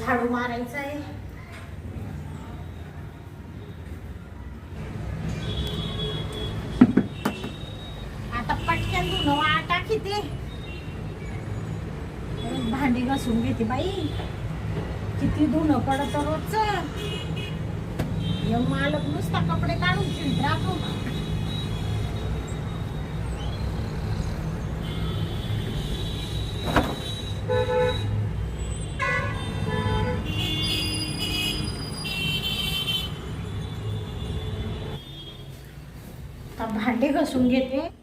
झाडू मारायचं आहे. आता पटकन धुणं वाळ किती. भांडी घासून घेते बाई. किती धुणं पडत रोजच. मालक नुसता कपडे काढून फिरत भांडे घासून घेते.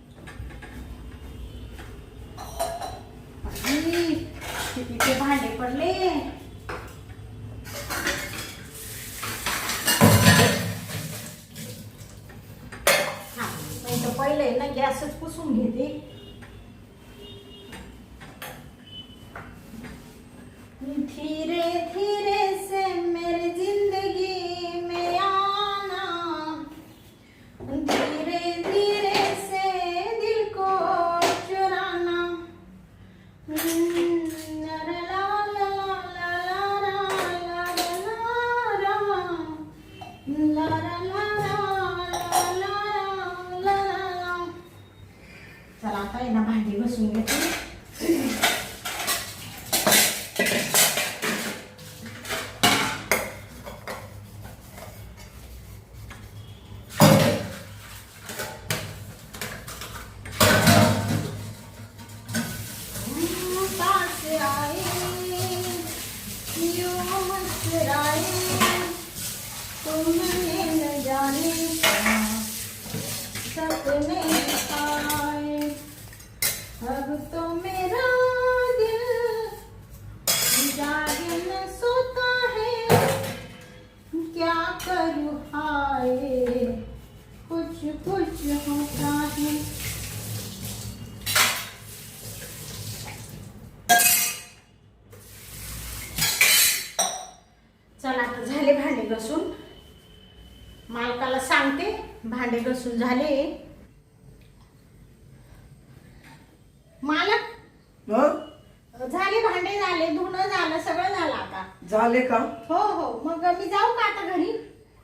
आता झाले का? हो हो. मग मी जाऊ का आता घरी?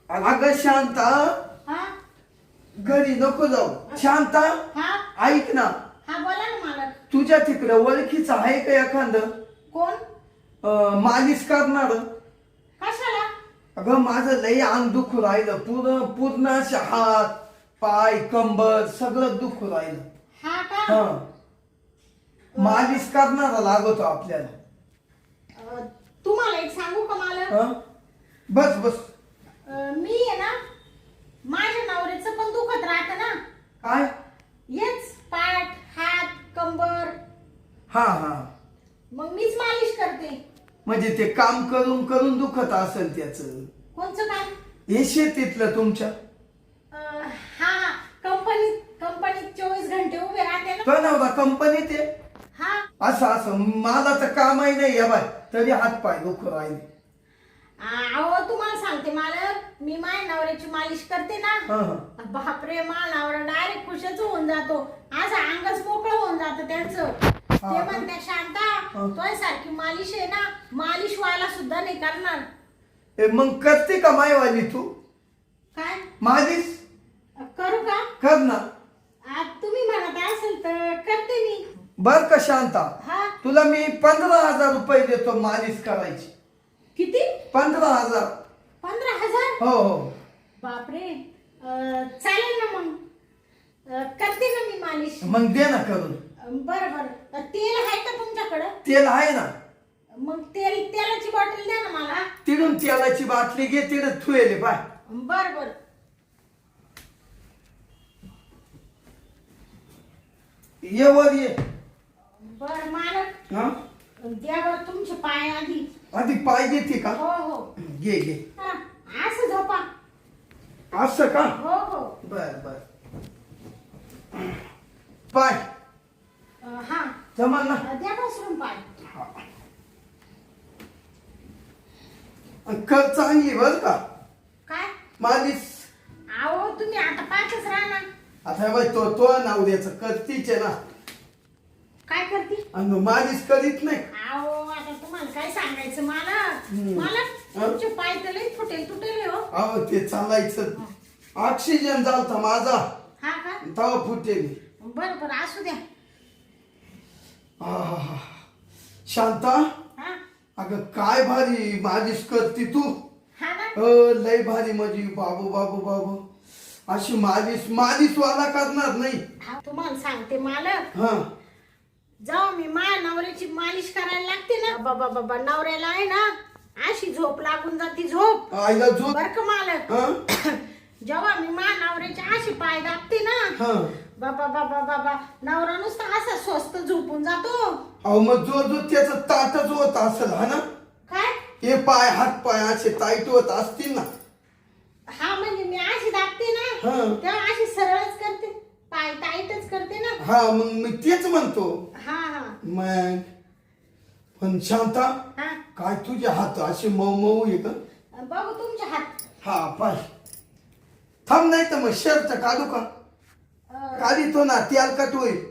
अगं शांता. हा? घरी नको जाऊ. शांता. हा? ऐक ना. हा बोला ना मालक तुझ्या तिकडं ओळखीचं आहे का एखादं? कोण? मालिश करणार कशाला? अगं माझं लई अंग दुखू राहिलं. पूर्ण पूर्ण असे हात पाय कंबर सगळं दुखू राहिलं. हा का? हा. मालिश करणारा लागतो आपल्याला. अं, तुम्हाला एक सांगू का मालक? हं? बस बस. अं, मी आहे ना माझ्या नवऱ्याचं पण दुखत राहतं ना. काय? हेच पाठ हात कंबर. हा हा. मग मीच मालिश करते. म्हणजे ते काम करून करून दुखत असेल त्याच. कोणचं काम? हे शेतीतलं तुमच्या? अं, हा कंपनीत कंपनीत चोवीस घंटे उभे राहते ना. तो कंपनीत आहे? असं असं. मला तर कामही नाही या बाय तरी हात पाय दुखू राहिले. अहो तुम्हाला सांगते मालक मी माझ्या नवऱ्याची मालिश करते ना हा हा. बापरे मा नवरा डायरेक्ट खुशच होऊन जातो. आज अंगच मोकळं होऊन जातं त्यांचं. ते हा. म्हणते शांता हा. तोय सारखी मालिश आहे ना मालिश व्हायला सुद्धा नाही करणार. ए, मग करते का मायवाली तू? काय? मालिश? करू का? कर ना. आ, तुम्ही म्हणत असेल तर करते मी. बर का शांता? हा? तुला मी पंधरा हजार रुपये देतो मालिश करायची. किती? पंधरा हजार. पंधरा हजार? हो हो. बापरे. अं, चालेल ना मग. अं, करते ना मी मालिश. मग दे ना करून. अं, बरं बरं. अं, तेल आहे का तुमच्याकडं? तेल आहे ना. मग तेल तेलाची बॉटल द्या ना मला. तिथून तेलाची बाटली घे तिथं थुएले बाय. बर बर. ये वर ये. बर मालक. हा? द्या बर तुमचे पाय आधी. आधी पाय घेते का? हो हो. घे घे. हा, असं झोपा. असं का? हो हो. बर बर. पाय. अं, हा. जमाल ना? द्या बसरून पाय. हा. आणि कर चांगली बर का? काय? मालिश. अहो तुम्ही आता पाचच राहा ना आता बाई तो तो नवऱ्याचं करतीच आहे ना. काय करते? मालिश करीत नाही. अहो आता तुम्हाला काय सांगायचं? मला हम्म. मला? तुमचे पाय तर लई तुटेल तुटेल हो. अहो ते चालायचं. ऑक्सिजन झालता माझा. हा का? तवा फुटेली. बरं बरं असू द्या. आहा. शांता? हा? अगं काय भारी मालिश करते तू? हा ना? अ, लय भारी माझी बाबू बाबू बाबू. अशी मालिश मालिश वाला करणार नाही. हा, तुम्हाला सांगते मालक. हा. जाऊ मी माझ्या नवऱ्याची मालिश करायला लागते ना. बाबा बाबा नवऱ्याला आहे ना अशी झोप लागून जाती झोप. आईला झोप? बर का मालक? हा? जेव्हा मी माझ्या नवऱ्याचे अशी पाय दाबते ना हा. बाबा बाबा बाबा नवरा नुसता असा स्वस्त झोपून जातो. अहो मग जो जो त्याचं ताटच होत असेल हा ना? काय? हे पाय हात पाय असे टाईट होत असतील ना? हा म्हणजे मी अशी दाबते ना हा. तेव्हा अशी सरळच टाईटच करते ना. हा मग मी तेच म्हणतो. हा हा. मग पण शांता हा. काय तुझे हात असे मऊ मऊ आहे का? बघू तुमचे हात. हा पाय. थांब नाही तर मग शर्ट काढू का? अं, काढितो ना तेल कट होईल.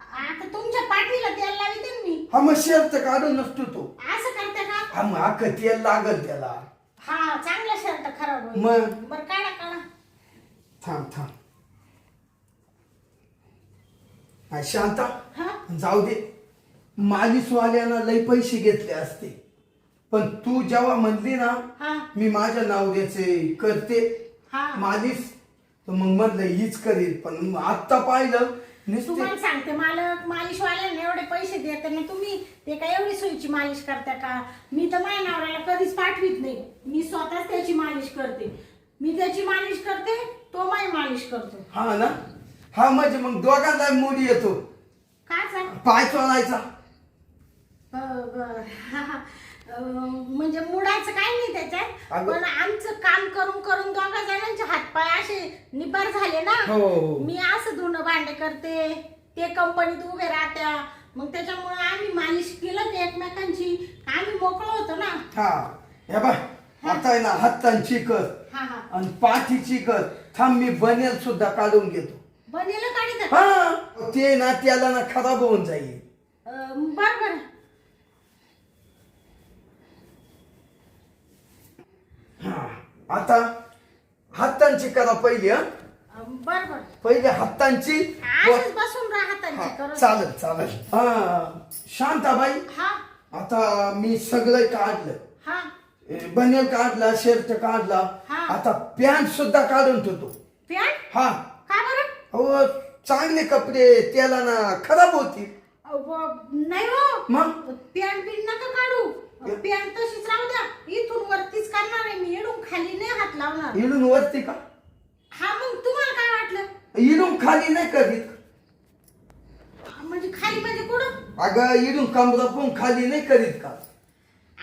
आता तुमच्या पाठीला तेल लाविते ना मी. हा मग शर्ट काढून नसतो तो. असं करते का? हा मग अख्खं तेल लागल त्याला. हा चांगला शर्ट खराब होईल. मग? बरं काढा काढा. थांब थांब. हा, शांता. हा? जाऊ दे. मालिशवाल्यानं लय पैसे घेतले असते. पण तू जेव्हा म्हणली ना हा. मी माझ्या नवऱ्याचे करते. हा. मालिश तर मग म्हणलं हीच करील पण आत्ता पाहिलं नुसते तुम्हाला सांगते मालक मालिशवाल्याने एवढे पैसे देते ना तुम्ही ते काय एवढी सोयीची मालिश करता का? मी तर माझ्या नवऱ्याला कधीच पाठवीत नाही. मी स्वतःच त्याची मालिश करते. मी त्याची मालिश करते तो माझी मालिश करतो. हा ना? हा म्हणजे मग दोघांना मुली येतो. पाय चोळायचा. म्हणजे मुडाचं काय नाही त्याच्यात अगं. पण आमचं काम करून करून दोघा जणांचे हातपाय असे निबार झाले ना. हो, हो. मी असं धुणं भांडे करते ते कंपनीत उभे राहत्या. मग त्याच्यामुळे आम्ही मालिश केलं ते एकमेकांची. आम्ही मोकळं होतो ना. हा. हे बाय आता आहे ना हातांची कर हा हा. आणि पाठीची कर. थांब मी बनेल सुद्धा काढून घेतो. बनेल काढित हा ते ना त्याला ना खराब होऊन जाईल. बर बर. हा आता हातांची करा पहिली हा. बर बर. पहिले हातांची. बसून चालेल चालेल. हा शांताबाई. हा. आता मी सगळं काढलं. हा. बनेल काढला शर्ट काढला. हा. आता पॅन्ट सुद्धा काढून ठेवतो. पॅन्ट? हा. अहो चांगले कपडे त्याला ना खराब होतील. अहो, नाही हो. मग? पॅन्ट बिन नका काढू. पॅन्ट तशीच राहू द्या. इथून वरतीच करणार आहे मी. इडून खाली नाही हात लावणार. इडून वरती का? हा मग तुम्हाला काय वाटलं? इडून खाली नाही करीत. हा, म्हणजे खाली म्हणजे कुठं? अगं इडून कमरा पण खाली नाही करीत का?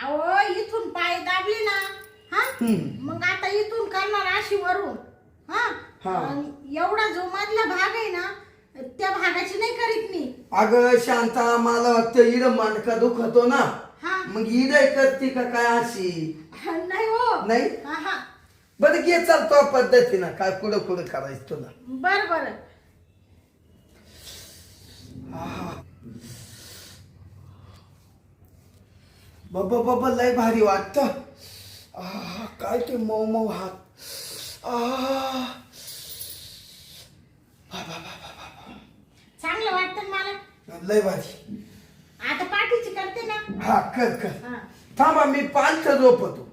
अहो इथून पाय दाबले ना हा? हम्म. मग आता इथून करणार अशी वरून. हा? हा. आणि एवढा जो मधला भाग आहे ना त्या भागाची नाही करीत मी. अगं शांता मला वाटतं इड मानका दुखतो ना. हा. मग इड करते का काय अशी? हा, नाही हो. नाही? हा हा. बरं घे चालतो पद्धतीनं. काय पुढं पुढं करायचं तुला? बर बर. बाबा बाबा लय भारी वाटत. काय ते मऊ मऊ हात. आह. चांगलं वाटतं ना मला. लय भारी. आता पाठीची करते ना. हा कर कर. हा. थांबा मी पालथ झोपतो.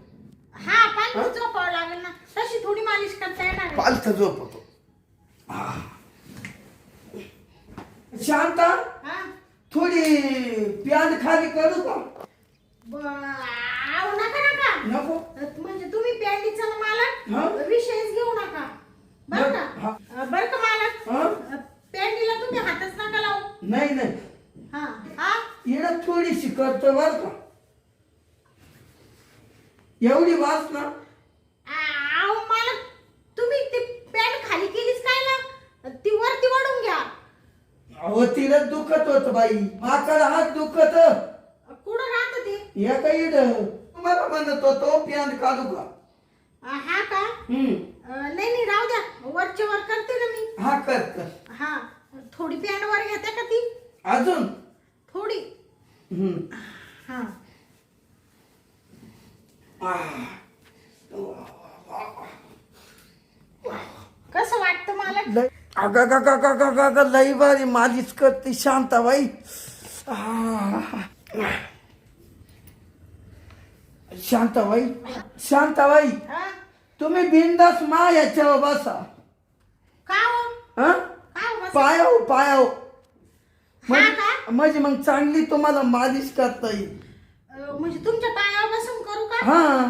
हा पाणी झोपावं लागेल ना. तशी थोडी मालिश करता येणार आहे. पालथ झोपतो. आह. शांता हा. थोडी प्याज खाली करू का? ब- आव, नका नका. नको. म्हणजे तुम्ही पॅन्टीचा ना हा? विषयच घेऊ नका. बर का? हा. बर का मालक हा? पॅन्टीला तुम्ही हातच नका लावू. नाही नाही. हा. हा? येणं थोडीशी करतो बर का. एवढी वाच ना. मालक तुम्ही ती पॅन्ट खाली केलीच काय ना? ती वरती वाढून घ्या. अहो तिला दुखत होत बाई. माकड हात दुखत. कुठं राहत ते? या काही मला म्हणत होतो प्यान काढू का? हा का? हम्म. अं, नाही नाही राहू द्या. वरच्या वर करते ना मी. हा कर कर. हा. थोडी पॅन्ट वर घेते का ती? अजून? थोडी. हम्म. हा. कसं वाटतं मला? लय अगं ग ग ग ग ग ग लई बारी मालिश करते शांताबाई आह. शांताबाई शांताबाई हा? तुम्ही बिंदास मा याच्यावर बसा. का हो? हा का हो बस? पायाव पायाव. हा का? म्हणजे मग चांगली तुम्हाला मालिश करता येईल. अं, म्हणजे तुमच्या पायावर बसून करू का? हा.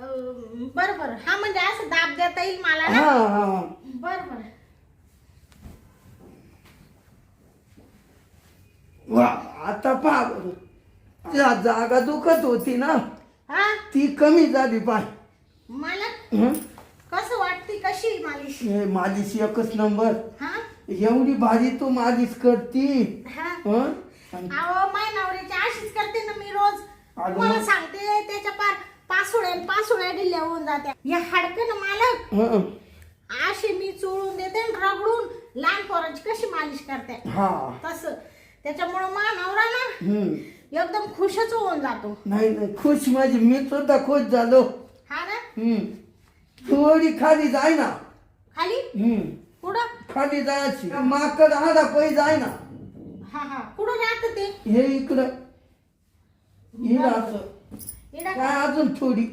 अं, बरं बरं. हा म्हणजे असं दाब देता येईल मला ना? हा हा. बरं बरं. वा आता पहा बरं. जागा दुखत होती ना? हा? ती कमी झाली पाय. मला? कसं वाटते कशी मालिश? हे मालिश एकच नंबर. हा? एवढी भारी तू मालिश करती. हा? हं? आणि अहो माय नवऱ्याची अशीच करते ना मी रोज. अगं तुम्हाला मग- सांगते त्याच्या पार ढिल्या होऊन जात्या. या हाडकं ना मालक. हं. अशी मी चोळून देते रगडून लहान पोरांची कशी मालिश करते. हा. तसं. त्याच्यामुळं मा नवरा ना. एकदम खुशच होऊन जातो. नाही नाही खुश म्हणजे मी सुद्धा खुश झालो. हा ना. थोडी खाली जाय ना. खाली. कुठं? खाली जायची. माकड आडा पै जाय ना. हा हा. कुठं राहत ते? हे इकडं. हिला असं इकडं काय का? अजून थोडी.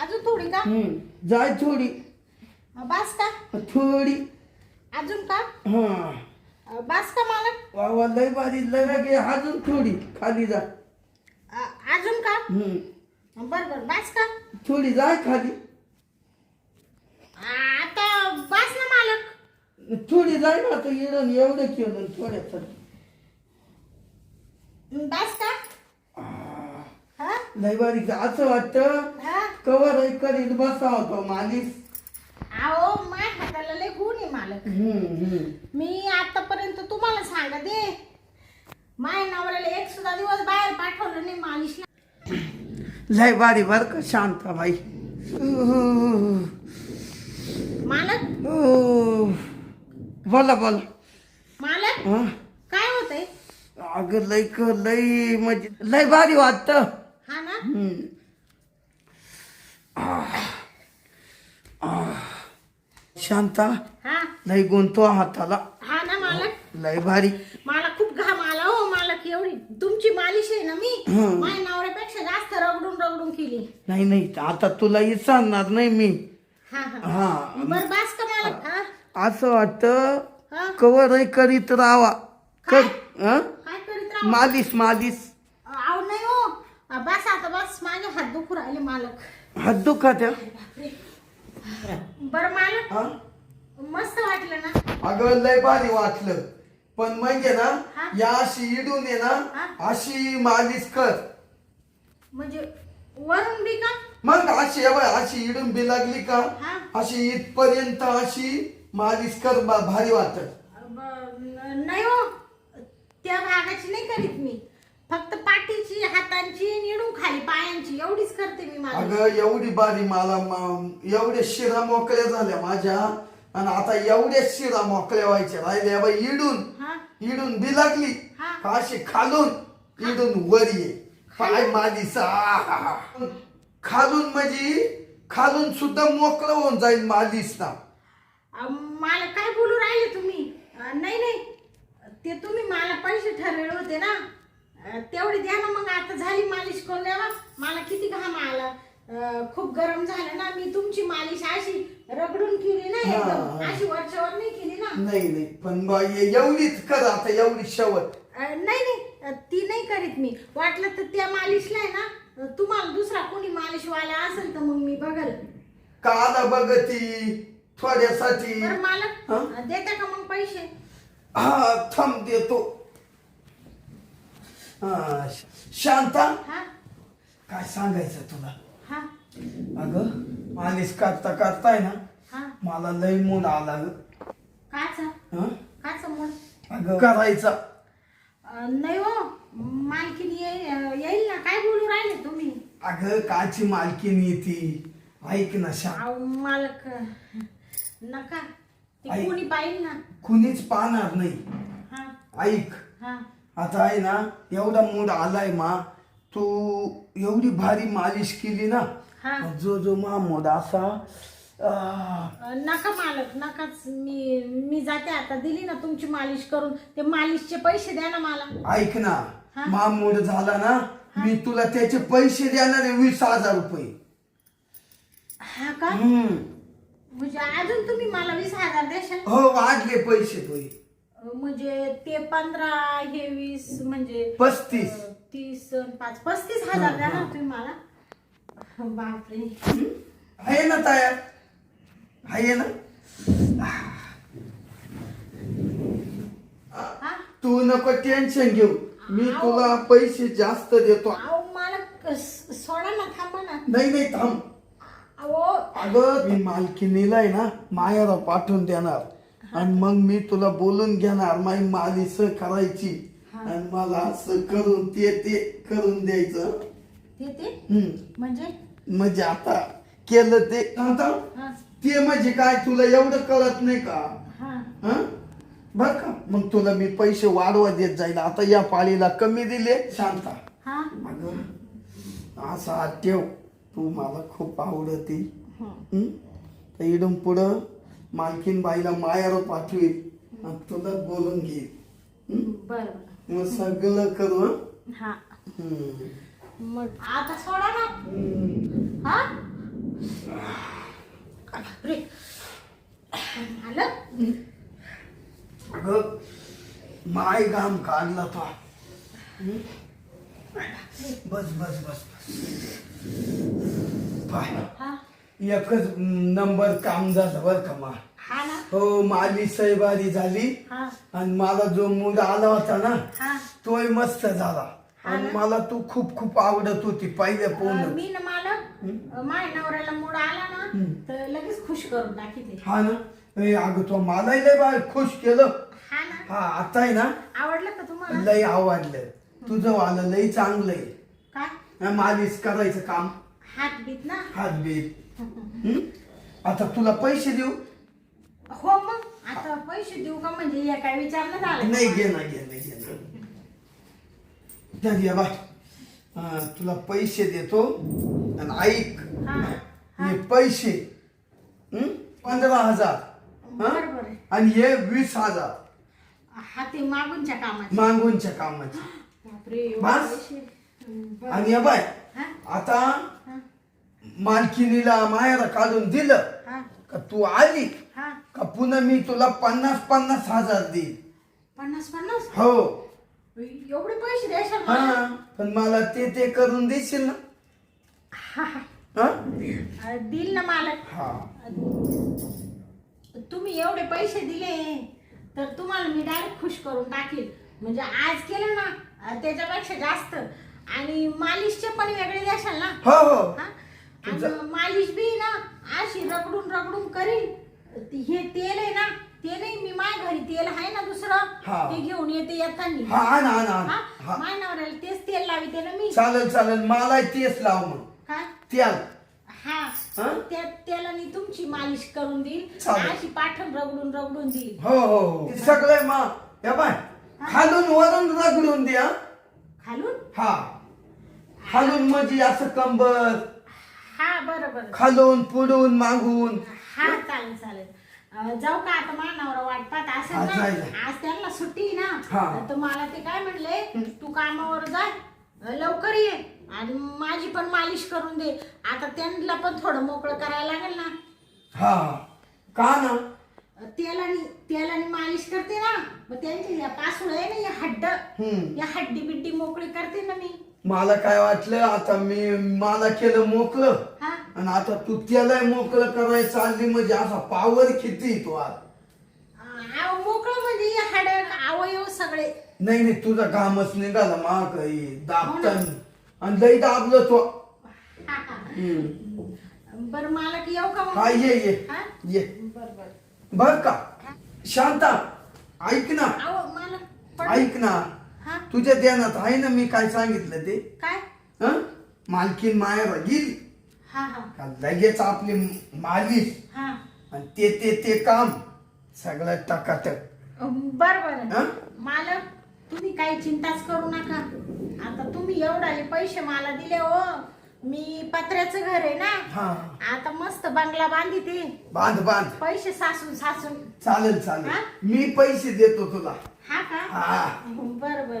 अजून थोडी का? हं. जाय थोडी. बास का? थोडी. अजून का? हा. अं, बास का मालक? वा वा लय भारी लय वेगळी अजून थोडी. खाली जा. अं, अजून का? हं. बर बर बास का? थोडी जाय खाली. आता बास ना मालक. थोडी जाय ना आता येणं एवढं केलं थोड्यासाठी बास का? हा? लय भारी असं वाटतं हा? कवर करीत बसा होतो मालिश. अहो माय हाताला लय गुण आहे मालक. मी आतापर्यंत तुम्हाला सांगा दे माय नवऱ्याला एक सुद्धा दिवस बाहेर पाठवलं नाही मालिशला लय भारी बर का शांताबाई मालक? बोला बोला. मालक? हं? काय होतंय? अगं लय क लय म्हणजे लय भारी वाटतं. हा ना. शांता. हा. लय गुंतो हाताला. हा ना मालक? लय भारी. मला खूप घाम आला हो मालक एवढी तुमची मालिश आहे ना मी? हं. माझ्या नवऱ्यापेक्षा जास्त रगडून रगडून केली. नाही नाही आता तुला विचारणार नाही मी. हा हा. हा. बर बास का हा. असं वाटतं हा. कवर करीत राहावा. कर हं? काय करीत राहू मालिश मालिश. अहो नाही हो. बस आता बस. माझे हात दुखू राहिले मालक. हात दुखात्या बर मालक. हा? मस्त वाटलं ना? अगं लय भारी वाटलं. पण म्हणजे ना हा? या अशी इडून ये ना? अशी मालिश कर. म्हणजे वरून बी का? मग अशी हे बघ, अशी इडून बी लागली का? हा? अशी इथपर्यंत अशी मालिश कर बा- भारी वाटत. अ, ब- न- नाही हो. त्या भागाची नाही करीत मी. फक्त पाठीची हातांची निडून खाली पायांची. एवढीच करते मी अगं एवढी बारी मला म- एवढ्या शिरा मोकळ्या झाल्या माझ्या. आणि आता एवढ्या शिरा मोकळ्या व्हायच्या राहिल्या बाई इडून हा? इडून बी लागली. हा. अशी खालून इडून वर ये. पाय मालिश आहाहा. खालून म्हणजे खालून सुद्धा मोकळं होऊन जाईल मालिश ना. मला काय बोलू राहिले तुम्ही? अ, नाही नाही. ते तुम्ही मला पैसे ठरवले होते ना. अ, तेवढे द्या ना मग. आता झाली मालिश करून द्यावा मला किती घाम आला. खूप गरम झालं ना मी तुमची मालिश अशी रगडून केली ना एकदम. हा. अशी वरच्यावर नाही केली ना. नाही नाही. पण एवढीच कर आता एवढी शेवट. नाही नाही. ती नाही करीत मी. वाटलं तर त्या मालिशला आहे ना तुम्हाला दुसरा कोणी मालिशवाला असेल तर मग मी बघल. काला बघती? थोड्यासाठी? अ, देता का मग पैसे? हा थांब देतो. शांता? हा? काय सांगायचं तुला? हा. अगं मालिश करता करताय ना हा. मला लय मूड आला ग. काचा? हं? काचा मग अगं करायचा. अ, नाही हो मालकीन येईल अ, येईल ना काय बोलू राहिले तुम्ही? अगं काची मालकीन ती ऐक ना शा अहो, मालक नका. ते आई. कोणी पाहिल ना? कुणीच पाहणार नाही. हा. ऐक. हा. आता आहे ना एवढा मूड आलाय मा तू एवढी भारी मालिश केली ना हा. जो जो मामोद असा नका मालक नकाच मी मी जाते आता दिली ना तुमची मालिश करून ते मालिशचे पैसे द्या ना मला. ऐक ना. मामोड झाला ना मी तुला त्याचे पैसे देणार आहे वीस हजार रुपये. हा का? हम्म. म्हणजे अजून तुम्ही मला वीस हजार देशाल? हो वाढले पैसे तुझे म्हणजे ते पंधरा हे वीस म्हणजे पस्तीस. तीस अन् पाच पस्तीस हजार द्या ना तुम्ही मला. बापरे. आहे ना तयार आहे ना? हा? तू नको टेन्शन घेऊ. मी तुला पैसे जास्त देतो. अहो मला सोडा ना थांबा ना. नाही नाही थांब. अहो अगं मी मालकीनीला आहे ना मायाला पाठवून देणार. आणि मग मी तुला बोलून घेणार माझी मालिश करायची. आणि मला असं करून ते ते करून द्यायचं. ते ते? हम्म. म्हणजे? म्हणजे आता केलं ते. आता हा. ते म्हणजे काय तुला एवढं कळत नाही का? हा. हं? बर का? मग तुला मी पैसे वाढवा देत जाईल. आता या पाळीला कमी दिले. शांता. हा. अगं असा ठेव. तू मला खूप आवडती. हं. हं? तर इडून पुढं मालकीन बाईला मायावर पाठवील आणि तुला बोलून घेईल? बरं बरं. मग सगळं करू हं? मग. आता सोडा ना. हं. अगं माय घाम काढला तो. हं? बस बस बस. पाय. हा? एकच नंबर काम झालं बरं का मा. हा ना. हो माझी सैबारी झाली. हा. आणि मला जो मूड आला होता ना हा. तोही मस्त झाला. आणि मला तू खूप खूप आवडत होती पहिल्या अं, मी ना मला अं, माझ्या नवऱ्याला मूड आला ना तर लगेच खुश करून टाकी ते हा ना. ए, अगं तो मलाही लय बाय खुश केलं. हा ना. हा आता आहे ना. आवडलं का तुम्हाला? लय आवडलं. तुझं वालं लय चांगलं आहे. काय हा, मालिश करायचं काम. हात बीत ना? हात बीत हं? आता तुला पैसे देऊ? हो मग. आता पैसे देऊ का म्हणजे हे काय विचारणं झालं नाही घे ना घे ना घे ना. ये बाय तुला पैसे देतो आणि ऐक. हा हे. पैसे हं? पंधरा हजार हं? बरोबर. आहे आणि हे वीस हजार. हा ते मागूनच्या कामाचे. मागूनच्या कामाचे. बापरे एवढे बस? पैसे. हं, बरं. आणि हे बाय हा? आता मालकिनीला मायाला काढून दिलं हा. का तू आली? हा. का पुन्हा मी तुला पन्नास पन्नास हजार देईन? पन्नास पन्नास? हो. एवढे पैसे द्यायचे हा. मला? पण मला ते ते करून देशील ना? हा. हा. हा अं, दिल ना मालक. हा. तुम्ही एवढे पैसे दिले तर तुम्हाला मी डायरेक्ट खुश करून टाकील. म्हणजे आज केलं ना अं, त्याच्यापेक्षा जास्त. आणि मालिशचे पण वेगळे द्याशाल ना? हो हो. हा? आणि मालिश बी ना अशी रगडून रगडून करीन. हे तेल आहे ना ते नाही मी माय घरी तेल आहे ना दुसरं हा. ते घेऊन येते येताना हा आण आण आण हा हा? नवऱ्याला तेच तेल लाविते ना मी. चालेल चालेल. मला तेच लाव मग. काय त्याल. हा. हा? त्या तेलाने तुमची मालिश करून देईल चालेल. अशी पाठण रगडून रगडून देईल हो हो हो. ते सगळं मा या बाय. खालून वरून रगडून द्या. खालून? हा. खालून म्हणजे असं कंबर. हा बरं बरं. खालून पुढून मागून. हा चालेल चालेल. अं, जाऊ का आता माझा नवरा वाट पाहत? हा, असेल जाय, ना जाय. आज त्यांना सुट्टी आहे हा. ना तर मला ते काय म्हणले? तू कामावर अं, लवकर ये. आणि माझी पण मालिश करून दे. आता त्यांना पण थोडं मोकळं करायला लागेल ना. हा का ना? अं, तेलाने तेलाने मालिश करते ना. मग त्यांचे या पासुळ आहे ना या हड्ड. हम्म. या हड्डी बिड्डी मोकळी करते ना मी. मला काय वाटलं आता मी मला केलं मोकळं. हा? आणि आता तू त्याला मोकळं करायला चालली म्हणजे असा पावर किती तो आज? मोकळं म्हणजे हाड अवयव सगळे. नाही नाही तुझा कामच निघाला मा काही दाबतान. आणि लई दाबलं तो. हा हा. हम्म. बरं मला की येऊ का मग? हा ये ये. हा? ये. बरं बरं. बर का? शांता ऐक ना. अहो मला पण ऐक ना. हा? तुझ्या ध्यानात आहे ना मी काय सांगितलं ते? काय? हं? मालकीन मायाला गेली हा हा. का लगेच आपली मालिश. हा. आणि ते ते ते काम सगळं टकाटक. बर बर हं? मालक तुम्ही काही चिंताच करू नका. आता तुम्ही एवढाले पैसे मला दिले हो. मी पत्र्याचं घर आहे ना? हा. आता मस्त बंगला बांधिते बांध बांध. पैसे सासून सासून. चालेल हा? चालेल मी पैसे देतो तुला. हा का? हा. बर बर.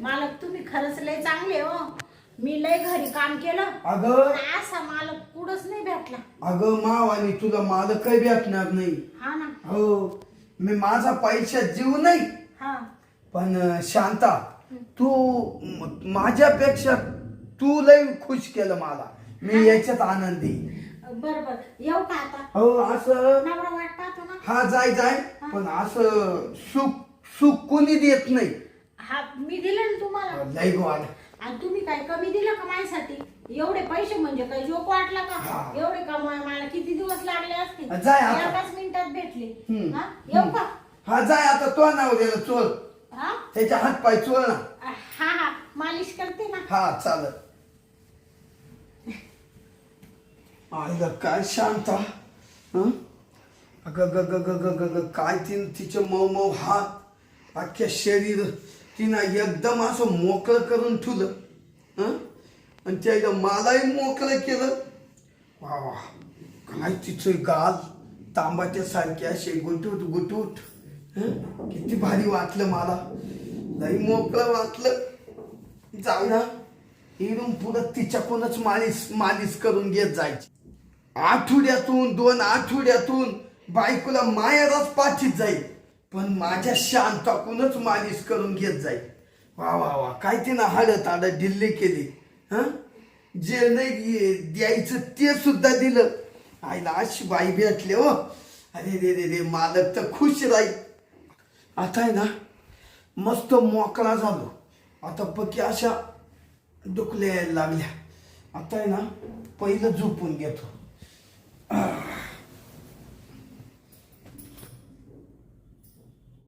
मालक तुम्ही खरंच लय चांगले हो. मी लय घरी काम केलं. अगं. पण असा मालक कुठंच नाही भेटला. अगं माव आणि तुला मालक काही भेटणार नाही. हा ना? हो. मी माझा पैशात जीव नाही. हा. पण अं, शांता तू म- माझ्यापेक्षा तू लय खुश केलं मला. मी याच्यात आनंदी. बर बर. येऊ का आता? हो असं. नवरा वाट पाहतो ना? हा जाय जाय. पण असं सुख सुख कोणी देत नाही. हा मी दिले ना तुम्हाला? लय गोड आणि तुम्ही काय कमी दिलं का माझ्यासाठी? एवढे पैसे म्हणजे काय? जोक वाटला का? हा. एवढे कमाय मला किती दिवस लागले असते? जाय आता. एकाच मिनिटात भेटले. हम्म. हा? येऊ का? हा जाय आता. तो नाव दिलं चोल हा? त्याच्या हात पाय चोल ना. हा हा. मालिश करते ना. हा चालत आईला काय शांत हं? अगं ग ग ग ग ग ग काय तीन तिचे मऊ मऊ हात अख्ख्या शरीर तिनं एकदम असं मोकळं करून ठेवलं हं? आणि त्या मलाही मोकळं केलं. वा वा काय तिचं गाल तांबाट्यासारखे असे गुटूट गुटूट किती भारी वाटलं मला. लई मोकळं वाटलं. जाऊ ना इथून पुढं तिच्याकडूनच मालिश मालिश करून घेत जायची. आठवड्यातून दोन आठवड्यातून बायकोला मायालाच पाठीत जाईल. पण माझ्या शांताकूनच मालिश करून घेत जाईल. वा वा वा. काय तिनं हाडत आडत ढिल्ली केली हं? जे नाही द्यायचं ते सुद्धा दिलं. आईला अशी बाई भेटले हो. अरे रे रे रे मालक तर खुश राहील. आता आहे ना मस्त मोकळा झालो. आता पक्की अशा दुखल्या लागल्या. आता आहे ना पहिलं झोपून घेतो.